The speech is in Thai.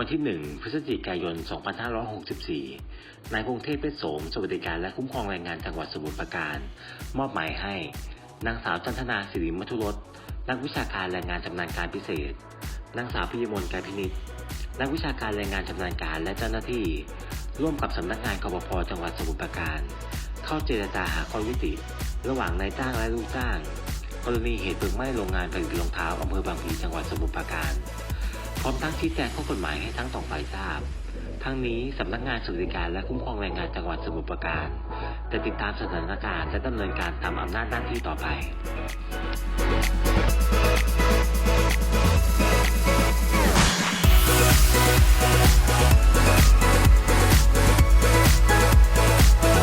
วันที่ 1 พฤศจิกายน 2564 นายพงเทพเพชรโสม สวัสดิการและคุ้มครองแรงงานจังหวัดสมุทรปราการ มอบหมายให้ นางสาวจันทนาสิริมัทุรสนักวิชาการแรงงานชำนาญการพิเศษ นางสาวพิยมลการพินิษนักวิชาการแรงงานชำนาญการและเจ้าหน้าที่ ร่วมกับสำนักงานกบพจังหวัดสมุทรปราการ เข้าเจรจาหาข้อยุติ ระหว่างนายจ้างและลูกจ้าง กรณีเหตุเพลิงไหม้โรงงานผลิตรองเท้าอำเภอบางพลีจังหวัดสมุทรปราการ ร้อมตั้งชี้แจงข้อกฎหมายให้ทั้งสองฝ่ายทราบ ทั้งนี้สำนักงานสวัสดิการและคุ้มครองแรงงานจังหวัดสมุทรปราการจะติดตามสถานการณ์และดำเนินการตามอำนาจหน้าที่ต่อไป